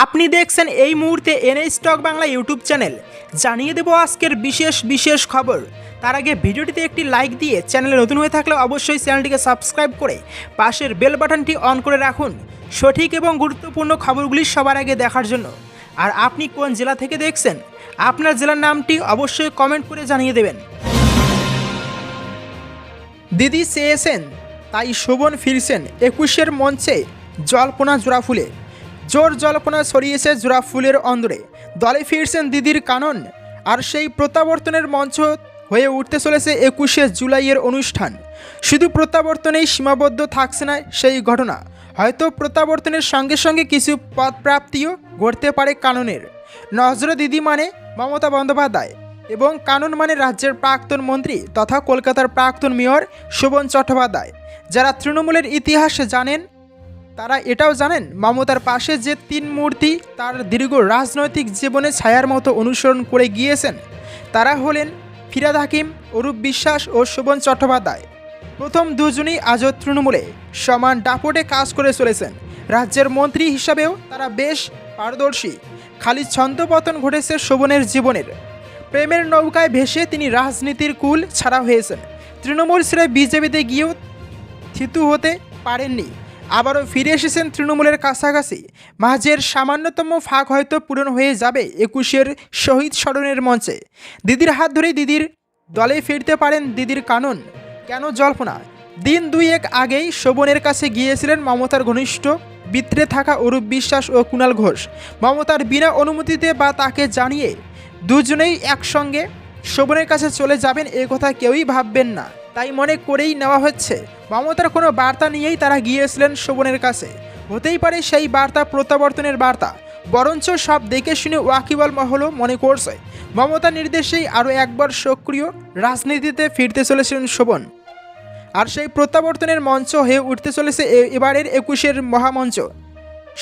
আপনি দেখছেন এই মুহূর্তে N A stock Bangla YouTube channel. জানিয়ে দেব আজকের বিশেষ বিশেষ খবর। তার আগে ভিডিওটিতে একটি লাইক দিয়ে চ্যানেলে নতুন হয়ে থাকলে অবশ্যই চ্যানেলটিকে সাবস্ক্রাইব করে পাশের বেল বাটনটি অন করে রাখুন। সঠিক এবং গুরুত্বপূর্ণ খবরগুলি সবার আগে দেখার জন্য। আর আপনি কোন জেলা থেকে দেখছেন, আপনার জেলার নামটি অবশ্যই কমেন্ট করে জানিয়ে দেবেন। দিদি চেয়েছেন, তাই শোভন ফিরছেন একুশের মঞ্চে জল্পনা জোড়া ফুলে জোর জল্পনা ছড়িয়েছে জোড়া ফুলের অন্দরে। দলে ফিরছেন দিদির কানন। আর সেই প্রত্যাবর্তনের মঞ্চ হয়ে উঠতে চলেছে একুশে জুলাইয়ের অনুষ্ঠান। শুধু প্রত্যাবর্তনেই সীমাবদ্ধ থাকছে না সেই ঘটনা। হয়তো প্রত্যাবর্তনের সঙ্গে সঙ্গে কিছু পদপ্রাপ্তিও ঘটতে পারে কাননের। নজরে দিদি মানে মমতা বন্দ্যোপাধ্যায় এবং কানুন মানে রাজ্যের প্রাক্তন মন্ত্রী তথা কলকাতার প্রাক্তন মেয়র শোভন চট্টোপাধ্যায়। যারা তৃণমূলের ইতিহাস জানেন তারা এটাও জানেন, মমতার পাশে যে তিন মূর্তি তার দীর্ঘ রাজনৈতিক জীবনে ছায়ার মতো অনুসরণ করে গিয়েছেন। তারা হলেন ফিরাদ হাকিম, অরূপ বিশ্বাস ও শোভন চট্টোপাধ্যায়। প্রথম দুজনেই আজও তৃণমূলে সমান দাপটে কাজ করে চলেছেন। রাজ্যের মন্ত্রী হিসাবেও তারা বেশ পারদর্শী। খালি ছন্দপতন ঘটেছে শোভনের জীবনের। প্রেমের নৌকায় ভেসে তিনি রাজনীতির কুল ছাড়া হয়েছেন। তৃণমূল ছেড়ে বিজেপিতে গিয়েও থিতু হতে পারেননি। আবারও ফিরে এসেছেন তৃণমূলের কাছাকাছি। মাঝের সামান্যতম ফাঁক হয়তো পূরণ হয়ে যাবে একুশের শহীদ স্মরণের মঞ্চে। দিদির হাত ধরেই দিদির দলে ফিরতে পারেন দিদির কানন। কেন জল্পনা? দিন দুই এক আগেই শোভনের কাছে গিয়েছিলেন মমতার ঘনিষ্ঠ, বিত্রে থাকা অরূপ বিশ্বাস ও কুণাল ঘোষ। মমতার বিনা অনুমতিতে বা তাকে জানিয়ে দুজনেই একসঙ্গে শোভনের কাছে চলে যাবেন এ কথা কেউই ভাববেন না। তাই মনে করেই নেওয়া হচ্ছে মমতার কোনো বার্তা নিয়েই তারা গিয়েছিলেন শোভনের কাছে। হতেই পারে সেই বার্তা প্রত্যাবর্তনের বার্তা। বরঞ্চ সব দেখে শুনে ওয়াকিবল মহলও মনে করছে। মমতা নির্দেশেই আরও একবার সক্রিয় রাজনীতিতে ফিরতে চলেছিলেন শোভন। আর সেই প্রত্যাবর্তনের মঞ্চ হয়ে উঠতে চলেছে এবারের একুশের মহামঞ্চ।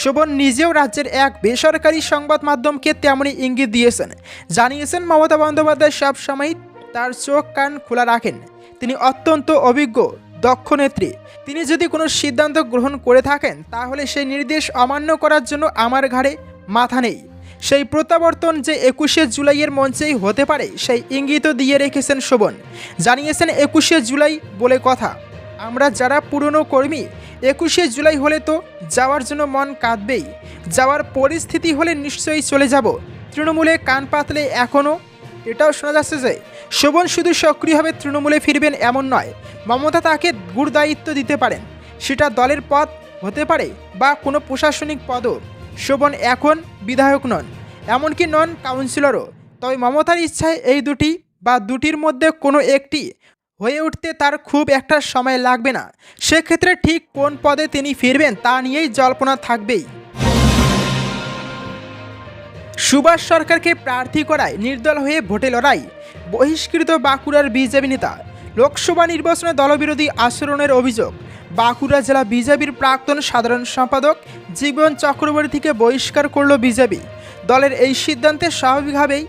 শোভন নিজেও রাজ্যের এক বেসরকারি সংবাদ মাধ্যমকে তেমনই ইঙ্গিত দিয়েছেন। জানিয়েছেন মমতা বন্দ্যোপাধ্যায় সবসময় তার চোখ কান খোলা রাখেন। তিনি অত্যন্ত অভিজ্ঞ। দক্ষ নেত্রী। তিনি যদি কোনো সিদ্ধান্ত গ্রহণ করে থাকেন, তাহলে সেই নির্দেশ অমান্য করার জন্য আমার ঘাড়ে মাথা নেই। সেই প্রত্যাবর্তন যে একুশে জুলাইয়ের মঞ্চেই হতে পারে, সেই ইঙ্গিতও দিয়ে রেখেছেন শোভন। জানিয়েছেন একুশে জুলাই বলে কথা। আমরা যারা পুরনো কর্মী, একুশে জুলাই হলে তো যাওয়ার জন্য মন কাঁদবেই। যাওয়ার পরিস্থিতি হলে নিশ্চয়ই চলে যাব। তৃণমূলে কান পাতলে এখনও এটাও শোনা যাচ্ছে যে, শোভন শুধু সক্রিয়ভাবে তৃণমূলে ফিরবেন এমন নয়। মমতা তাকে গুড় দায়িত্ব দিতে পারেন। সেটা দলের পদ হতে পারে বা কোনো প্রশাসনিক পদও। শোভন এখন বিধায়ক নন, এমনকি নন কাউন্সিলরও। তবে মমতার ইচ্ছায় এই দুটি বা দুটির মধ্যে কোনো একটি হয়ে উঠতে তার খুব একটা সময় লাগবে না। সেক্ষেত্রে ঠিক কোন পদে তিনি ফিরবেন তা নিয়েই জল্পনা থাকবেই। সুভাষ সরকারকে প্রার্থী করায় নির্দল হয়ে ভোটে লড়াই, বহিষ্কৃত বাঁকুড়ার বিজেপি নেতা লোকসভা নির্বাচনে দলবিরোধী আচরণের অভিযোগ। বাঁকুড়া জেলা বিজেপির প্রাক্তন সাধারণ সম্পাদক জীবন চক্রবর্তীকে বহিষ্কার করল বিজেপি। দলের এই সিদ্ধান্তে স্বাভাবিকভাবেই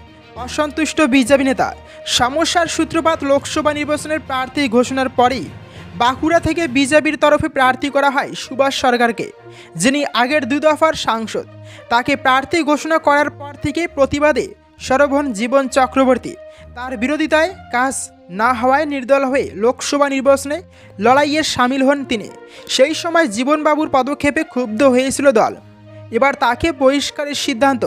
অসন্তুষ্ট বিজেপি নেতা। সমস্যার সূত্রপাত লোকসভা নির্বাচনের প্রার্থী ঘোষণার পরেই। বাঁকুড়া থেকে বিজেপির তরফে প্রার্থী করা হয় সুভাষ সরকারকে, যিনি আগের দুই দফার সাংসদ। তাকে প্রার্থী ঘোষণা করার পর থেকে প্রতিবাদে সরবন জীবন চক্রবর্তী। তার বিরোধিতায় কাজ না হওয়ায় নির্দল হয়ে লোকসভা নির্বাচনে লড়াইয়ে সামিল হন তিনি। সেই সময় জীবনবাবুর পদক্ষেপে ক্ষুব্ধ হয়েছিল দল। এবার তাকে বহিষ্কারের সিদ্ধান্ত,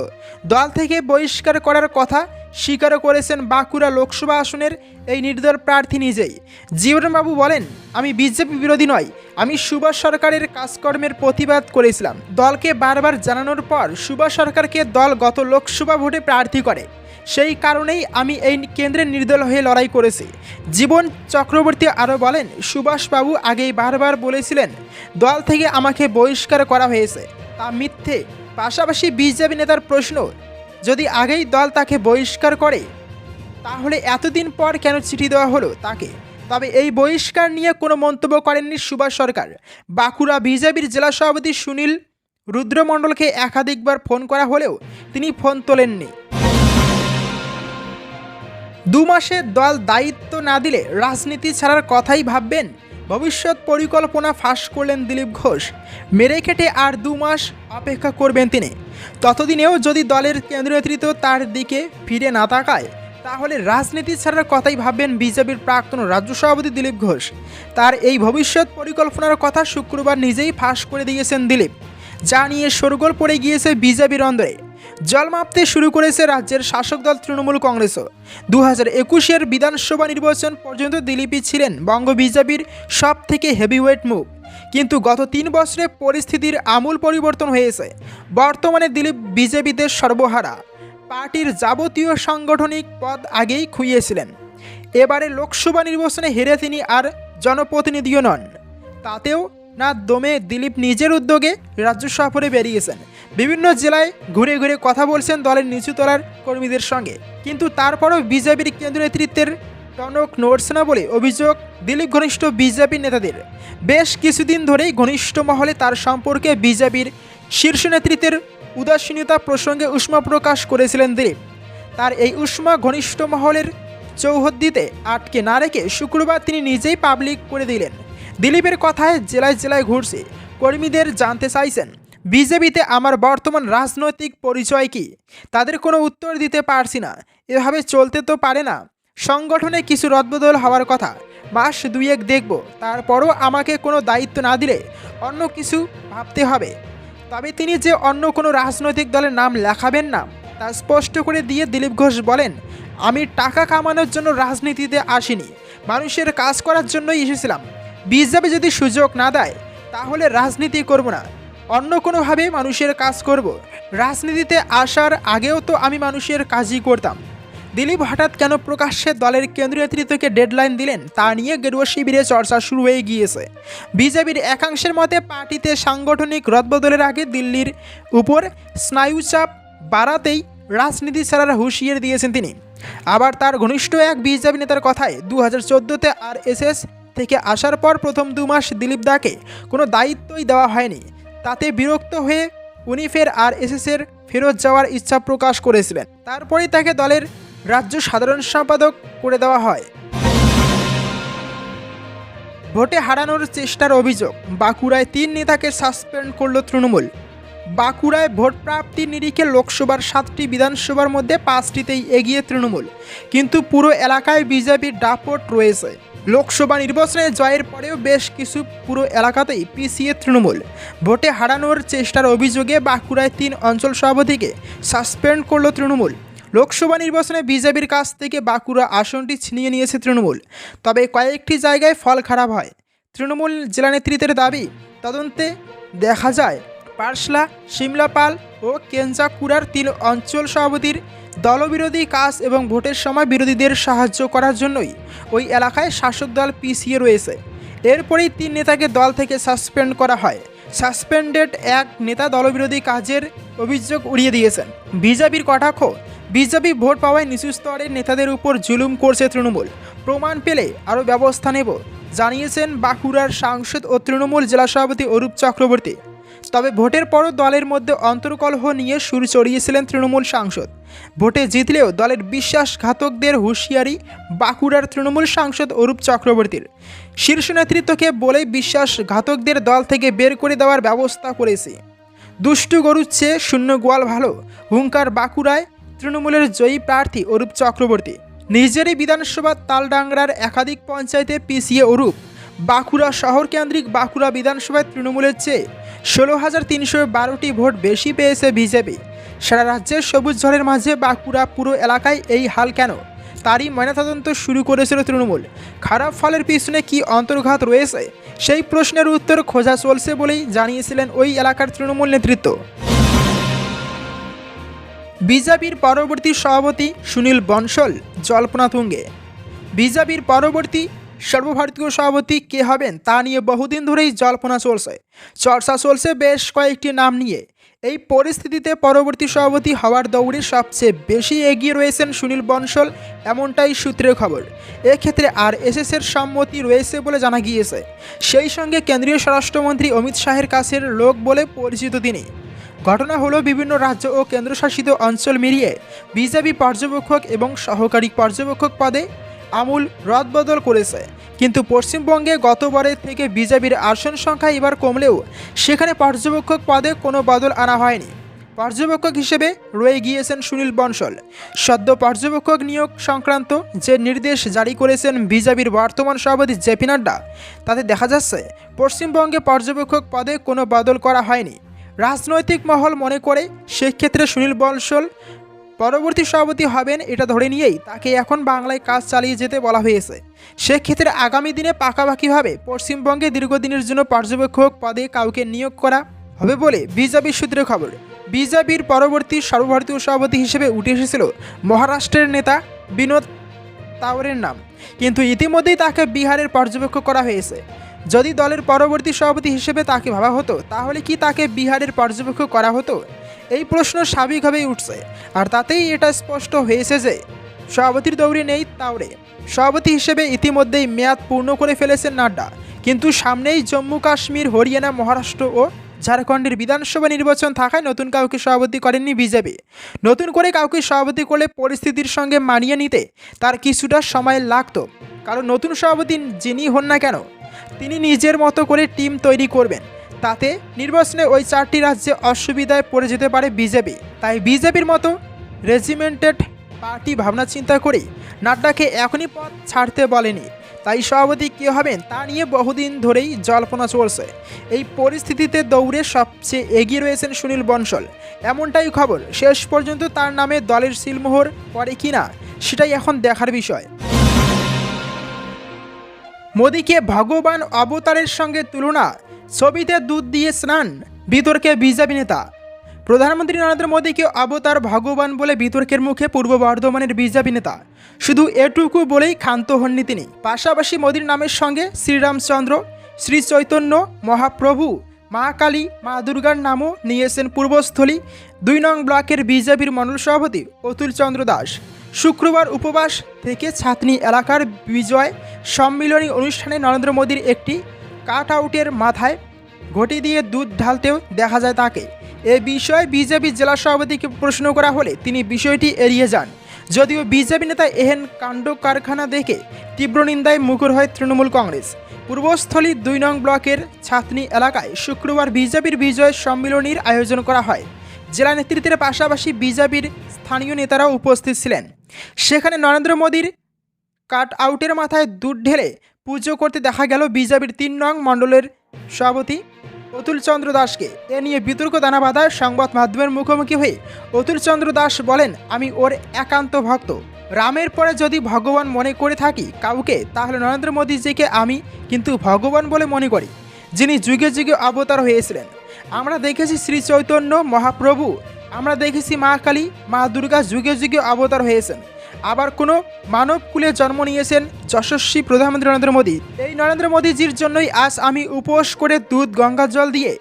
দল থেকে বহিষ্কার করার কথা স্বীকারও করেছেন বাঁকুড়া লোকসভা আসনের এই নির্দল প্রার্থী নিজেই। জীবনবাবু বলেন, আমি বিজেপি বিরোধী নয়, আমি সুভাষ সরকারের কাজকর্মের প্রতিবাদ করেছিলাম। দলকে বারবার জানানোর পর সুভাষ সরকারকে দল গত লোকসভা ভোটে প্রার্থী করে। সেই কারণেই আমি এই কেন্দ্রের নির্দল হয়ে লড়াই করেছি। জীবন চক্রবর্তী আরও বলেন, সুভাষবাবু আগেই বারবার বলেছিলেন, দল থেকে আমাকে বহিষ্কার করা হয়েছে। তা মিথ্যে। পাশাপাশি বিজেপি নেতার প্রশ্ন যদি আগেই দল তাকে বহিষ্কার করে, তাহলে এতদিন পর কেন চিঠি দেওয়া হলো তাকে? তবে এই বহিষ্কার নিয়ে কোনো মন্তব্য করেননি সুভাষ সরকার। বাঁকুড়া বিজেপির জেলা সভাপতি সুনীল রুদ্রমণ্ডলকে একাধিকবার ফোন করা হলেও তিনি ফোন তোলেননি। দু মাসে দল দায়িত্ব না দিলে রাজনীতি ছাড়ার কথাই ভাববেন ভবিষ্যৎ পরিকল্পনা ফাঁস করলেন দিলীপ ঘোষ। মেরে কেটে আর দু মাস অপেক্ষা করবেন তিনি। ততদিনেও যদি দলের কেন্দ্রীয় নেতৃত্ব তার দিকে ফিরে না তাকায়, তাহলে রাজনীতি ছাড়ার কথাই ভাববেন বিজেপির প্রাক্তন রাজ্য সভাপতি দিলীপ ঘোষ। তার এই ভবিষ্যৎ পরিকল্পনার কথা শুক্রবার নিজেই ফাঁস করে দিয়েছেন দিলীপ। যা নিয়ে শোরগোল পড়ে গিয়েছে বিজেপির অন্দরে। জল মাপতে শুরু করেছে রাজ্যের শাসক দল তৃণমূল কংগ্রেসও। দু হাজার একুশের বিধানসভা নির্বাচন পর্যন্ত দিলীপই ছিলেন বঙ্গ বিজেপির সব থেকে হেভিওয়েট মুভ কিন্তু গত তিন বছরে পরিস্থিতির আমূল পরিবর্তন হয়েছে। বর্তমানে দিলীপ বিজেপিতে সর্বহারা। পার্টির যাবতীয় সাংগঠনিক পদ আগেই খুইয়েছিলেন। এবারে লোকসভা নির্বাচনে হেরে তিনি আর জনপ্রতিনিধিও নন। তাতেও না দমে দিলীপ নিজের উদ্যোগে রাজ্য সফরে বেরিয়েছেন। বিভিন্ন জেলায় ঘুরে ঘুরে কথা বলছেন দলের নিচুতলার কর্মীদের সঙ্গে। কিন্তু তারপরও বিজেপির কেন্দ্র নেতৃত্বের টনক নড়ছে না বলে অভিযোগ দিলীপ ঘনিষ্ঠ বিজেপি নেতাদের। বেশ কিছুদিন ধরেই ঘনিষ্ঠ মহলে তার সম্পর্কে বিজেপির শীর্ষ নেতৃত্বের উদাসীনতা প্রসঙ্গে উষ্মা প্রকাশ করেছিলেন দিলীপ। তার এই উষ্মা ঘনিষ্ঠ মহলের চৌহদ্দিতে আটকে না রেখে শুক্রবার তিনি নিজেই পাবলিক করে দিলেন। দিলীপের কথায় জেলায় জেলায় ঘুরছে। কর্মীদের জানতে চাইছেন, বিজেপিতে আমার বর্তমান রাজনৈতিক পরিচয় কি? তাদের কোনো উত্তর দিতে পারছি না। এভাবে চলতে তো পারে না। সংগঠনে কিছু রদবদল হওয়ার কথা। মাস দুয়েক দেখব, তারপরও আমাকে কোনো দায়িত্ব না দিলে অন্য কিছু ভাবতে হবে। তবে তিনি যে অন্য কোনো রাজনৈতিক দলের নাম লেখাবেন না, তা স্পষ্ট করে দিয়ে দিলীপ ঘোষ বলেন, আমি টাকা কামানোর জন্য রাজনীতিতে আসিনি। মানুষের কাজ করার জন্যই এসেছিলাম। বিজেপি যদি সুযোগ না দেয়, তাহলে রাজনীতি করব না। অন্য কোনোভাবে মানুষের কাজ করব। রাজনীতিতে আসার আগেও তো আমি মানুষের কাজই করতাম। দিলীপ হঠাৎ কেন প্রকাশ্যে দলের কেন্দ্রীয় নেতৃত্বকে ডেডলাইন দিলেন, তা নিয়ে গেরুয়া শিবিরে চর্চা শুরু হয়ে গিয়েছে। বিজেপির একাংশের মতে, পার্টিতে সাংগঠনিক রদবদলের আগে দিল্লির উপর স্নায়ুচাপ বাড়াতেই রাজনীতি ছাড়ার হুঁশিয়ারি দিয়েছেন তিনি। আবার তার ঘনিষ্ঠ এক বিজেপি নেতার কথায় দু হাজার চোদ্দোতে আর এস এস থেকে আসার পর প্রথম দু মাস দিলীপ দাকে কোনো দায়িত্বই দেওয়া হয়নি। তাতে বিরক্ত হয়ে উনি ফের আর এসএসের ফেরত যাওয়ার ইচ্ছা প্রকাশ করেছিলেন। তারপরেই তাকে দলের রাজ্য সাধারণ সম্পাদক করে দেওয়া হয়। ভোটে হারানোর চেষ্টার অভিযোগ, বাঁকুড়ায় তিন নেতাকে সাসপেন্ড করল তৃণমূল। বাঁকুড়ায় ভোট প্রাপ্তির নিরিখে লোকসভার সাতটি বিধানসভার মধ্যে পাঁচটিতেই এগিয়ে তৃণমূল। কিন্তু পুরো এলাকায় বিজেপির ডাপট রয়েছে। লোকসভা নির্বাচনে জয়ের পরেও বেশ কিছু পুরো এলাকাতেই পিছিয়ে তৃণমূল। ভোটে হারানোর চেষ্টার অভিযোগে বাঁকুড়ায় তিন অঞ্চল সভাপতিকে সাসপেন্ড করল তৃণমূল। লোকসভা নির্বাচনে বিজেপির কাছ থেকে বাঁকুড়া আসনটি ছিনিয়ে নিয়েছে তৃণমূল। তবে কয়েকটি জায়গায় ফল খারাপ হয়। তৃণমূল জেলা নেতৃত্বের দাবি, তদন্তে দেখা যায়, পার্শলা সিমলাপাল ও কেঞ্জাকুড়ার তিন অঞ্চল সভাপতির দলবিরোধী কাজ এবং ভোটের সময় বিরোধীদের সাহায্য করার জন্যই ওই এলাকায় শাসক দল পিছিয়ে রয়েছে। এরপরেই তিন নেতাকে দল থেকে সাসপেন্ড করা হয়। সাসপেন্ডেড এক নেতা দলবিরোধী কাজের অভিযোগ উড়িয়ে দিয়েছেন। বিজেপির কটাক্ষ, বিজেপি ভোট পাওয়ায় নিচু স্তরের নেতাদের উপর জুলুম করছে তৃণমূল। প্রমাণ পেলে আরও ব্যবস্থা নেব, জানিয়েছেন বাঁকুড়ার সাংসদ ও তৃণমূল জেলা সভাপতি অরূপ চক্রবর্তী। তবে ভোটের পরও দলের মধ্যে অন্তর্কলহ নিয়ে সুর চড়িয়েছিলেন তৃণমূল সাংসদ। ভোটে জিতলেও দলের বিশ্বাসঘাতকদের হুঁশিয়ারি বাঁকুড়ার তৃণমূল সাংসদ অরূপ চক্রবর্তীর। শীর্ষ নেতৃত্বকে বলেই বিশ্বাসঘাতকদের দল থেকে বের করে দেওয়ার ব্যবস্থা করেছে। দুষ্টু গরুর চেয়ে শূন্য গোয়াল ভালো, হুঙ্কার বাঁকুড়ায় তৃণমূলের জয়ী প্রার্থী অরূপ চক্রবর্তী। নিজেরই বিধানসভা তালডাংরার একাধিক পঞ্চায়েতে পিছিয়ে অরূপ। বাঁকুড়া শহর কেন্দ্রিক বাঁকুড়া বিধানসভায় তৃণমূলের চেয়ে ষোলো হাজার তিনশো বারোটি ভোট বেশি পেয়েছে বিজেপি। সারা রাজ্যের সবুজ ঝড়ের মাঝে বাঁকুড়া পুরো এলাকায় এই হাল কেন? তারই ময়নাতদন্ত শুরু করেছিল তৃণমূল। খারাপ ফলের পিছনে কি অন্তর্ঘাত রয়েছে? সেই প্রশ্নের উত্তর খোঁজা চলছে বলেই জানিয়েছিলেন ওই এলাকার তৃণমূল নেতৃত্ব। বিজেপির পরবর্তী সভাপতি সুনীল বনশল, জল্পনা তুঙ্গে। বিজেপির পরবর্তী সর্বভারতীয় সভাপতি কে হবেন তা নিয়ে বহুদিন ধরেই জল্পনা চলছে। চর্চা চলছে বেশ কয়েকটি নাম নিয়ে। এই পরিস্থিতিতে পরবর্তী সভাপতি হওয়ার দৌড়ে সবচেয়ে বেশি এগিয়ে রয়েছেন সুনীল বনশল এমনটাই সূত্রের খবর। এক্ষেত্রে আর এসএসের সম্মতি রয়েছে বলে জানা গিয়েছে। সেই সঙ্গে কেন্দ্রীয় স্বরাষ্ট্রমন্ত্রী অমিত শাহের কাছের লোক বলে পরিচিত তিনি। ঘটনা হলো বিভিন্ন রাজ্য ও কেন্দ্রশাসিত অঞ্চল মিলিয়ে বিজেপি পর্যবেক্ষক এবং সহকারী পর্যবেক্ষক পদে আমূল রদবদল করেছে। কিন্তু পশ্চিমবঙ্গে গতবারের থেকে বিজেপির আসন সংখ্যা এবার কমলেও সেখানে পর্যবেক্ষক পদে কোনো বদল আনা হয়নি। পর্যবেক্ষক হিসেবে রয়ে গিয়েছেন সুনীল বনসল। সদ্য পর্যবেক্ষক নিয়োগ সংক্রান্ত যে নির্দেশ জারি করেছেন বিজেপির বর্তমান সভাপতি জেপি নাড্ডা, তাতে দেখা যাচ্ছে পশ্চিমবঙ্গে পর্যবেক্ষক পদে কোনো বদল করা হয়নি। রাজনৈতিক মহল মনে করে সেক্ষেত্রে সুনীল বনসল পরবর্তী সভাপতি হবেন, এটা ধরে নিয়েই তাকে এখন বাংলায় কাজ চালিয়ে যেতে বলা হয়েছে। সেক্ষেত্রে আগামী দিনে পাকাপাকিভাবে পশ্চিমবঙ্গে দীর্ঘদিনের জন্য পর্যবেক্ষক পদে কাউকে নিয়োগ করা হবে বলে বিজেপির সূত্রে খবর। বিজেপির পরবর্তী সর্বভারতীয় সভাপতি হিসেবে উঠে এসেছিল মহারাষ্ট্রের নেতা বিনোদ তাওয়ারের নাম। কিন্তু ইতিমধ্যেই তাকে বিহারের পর্যবেক্ষক করা হয়েছে। যদি দলের পরবর্তী সভাপতি হিসেবে তাকে ভাবা হতো, তাহলে কি তাকে বিহারের পর্যবেক্ষক করা হতো? এই প্রশ্ন স্বাভাবিকভাবেই উঠছে, আর তাতেই এটা স্পষ্ট হয়েছে যে সভাপতির দৌড়ে নেই তাওরে। সভাপতি হিসেবে ইতিমধ্যেই মেয়াদ পূর্ণ করে ফেলেছেন নাড্ডা। কিন্তু সামনেই জম্মু কাশ্মীর, হরিয়ানা, মহারাষ্ট্র ও ঝাড়খণ্ডের বিধানসভা নির্বাচন থাকায় নতুন কাউকে সভাপতি করেননি বিজেপি। নতুন করে কাউকে সভাপতি করলে পরিস্থিতির সঙ্গে মানিয়ে নিতে তার কিছুটা সময় লাগতো, কারণ নতুন সভাপতি যিনি হন না কেন, তিনি নিজের মতো করে টিম তৈরি করবেন। তাতে নির্বাচনে ওই চারটি রাজ্যে অসুবিধায় পড়ে যেতে পারে বিজেপি। তাই বিজেপির মতো রেজিমেন্টেড পার্টি ভাবনা চিন্তা করেই নাড্ডাকে এখনই পথ ছাড়তে বলেনি। তাই সভাপতি কী হবেন তা নিয়ে বহুদিন ধরেই জল্পনা চলছে। এই পরিস্থিতিতে দৌড়ে সবচেয়ে এগিয়ে রয়েছেন সুনীল বনসল। এমনটাই খবর। শেষ পর্যন্ত তার নামে দলের সিলমোহর পড়ে কিনা, সেটাই এখন দেখার বিষয়। মোদীকে ভগবান অবতারের সঙ্গে তুলনা, ছবিতে দুধ দিয়ে স্নান, বিতর্কে বিজেপি নেতা। প্রধানমন্ত্রী নরেন্দ্র মোদীকে অবতার ভগবান বলে বিতর্কের মুখে পূর্ব বর্ধমানের বিজেপি নেতা। শুধু এটুকু বলেই ক্ষান্ত হননি তিনি। পাশাপাশি মোদীর নামের সঙ্গে শ্রীরামচন্দ্র শ্রী চৈতন্য মহাপ্রভু, মা কালী, মা দুর্গার নামও নিয়েছেন পূর্বস্থলী। দুই নং ব্লকের বিজেপির মণ্ডল সভাপতি অতুল চন্দ্র দাস। শুক্রবার উপবাস থেকে ছাতনি এলাকার বিজয় সম্মিলনী অনুষ্ঠানে নরেন্দ্র মোদীর একটি কাট আউটের মাথায় ঘটি দিয়ে দুধ ঢালতেও দেখা যায় তাকে। এ বিষয়ে বিজেপি জেলা সভাপতিকে প্রশ্ন করা হলে তিনি বিষয়টি এড়িয়ে যান। যদিও বিজেপি নেতা এহেন কাণ্ড কারখানা দেখে তীব্র নিন্দায় মুখর হয় তৃণমূল কংগ্রেস। পূর্বস্থলী দুই নং ব্লকের ছাতনি এলাকায় শুক্রবার বিজেপির বিজয় সম্মিলনীর আয়োজন করা হয়। জেলা নেতৃত্বের পাশাপাশি বিজেপির স্থানীয় নেতারাও উপস্থিত ছিলেন। সেখানে নরেন্দ্র মোদীর কাট আউটের মাথায় দুধ ঢেলে পুজো করতে দেখা গেল বিজেপির তিন নং মণ্ডলের সভাপতি অতুল চন্দ্র দাসকে। এ নিয়ে বিতর্ক দানা বাঁধায় সংবাদ মাধ্যমের মুখোমুখি হয়ে অতুল চন্দ্র দাস বলেন, আমি ওর একান্ত ভক্ত। রামের পরে যদি ভগবান মনে করে থাকি কাউকে, তাহলে নরেন্দ্র মোদীজিকে আমি কিন্তু ভগবান বলে মনে করি, যিনি যুগে যুগে অবতার হয়েছিলেন। আমরা দেখেছি শ্রী চৈতন্য মহাপ্রভু। আমরা দেখেছি মা কালী, মা দুর্গা যুগে যুগে অবতার হয়েছেন। আবার কোনো মানব কুলে জন্ম নিয়েছেন যশস্বী প্রধানমন্ত্রী নরেন্দ্র মোদী। এই নরেন্দ্র মোদীজির জন্যই আজ আমি উপোস করে দুধ, গঙ্গা জল দিয়ে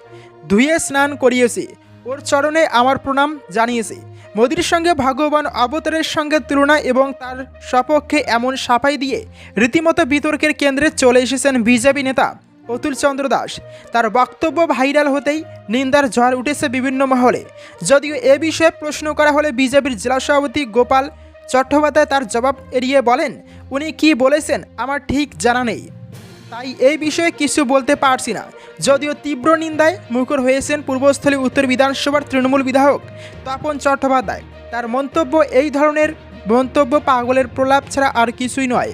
ধুয়ে স্নান করিয়েছি। ওর চরণে আমার প্রণাম জানিয়েছি। মোদীর সঙ্গে ভগবান অবতারের সঙ্গে তুলনা এবং তার সপক্ষে এমন সাফাই দিয়ে রীতিমতো বিতর্কের কেন্দ্রে চলে এসেছেন বিজেপি নেতা অতুল চন্দ্র দাস। তার বক্তব্য ভাইরাল হতেই নিন্দার ঝড় উঠেছে বিভিন্ন মহলে। যদিও এ বিষয়ে প্রশ্ন করা হলে বিজেপির জেলা সভাপতি গোপাল চট্টোপাধ্যায় তার জবাব এড়িয়ে বলেন, উনি কি বলেছেন আমার ঠিক জানা নেই। তাই এই বিষয়ে কিছু বলতে পারছি না। যদিও তীব্র নিন্দায় মুখর হয়েছেন পূর্বস্থলী উত্তর বিধানসভার তৃণমূল বিধায়ক তপন চট্টোপাধ্যায়। তার মন্তব্য এই ধরনের মন্তব্য পাগলের প্রলাপ ছাড়া আর কিছুই নয়।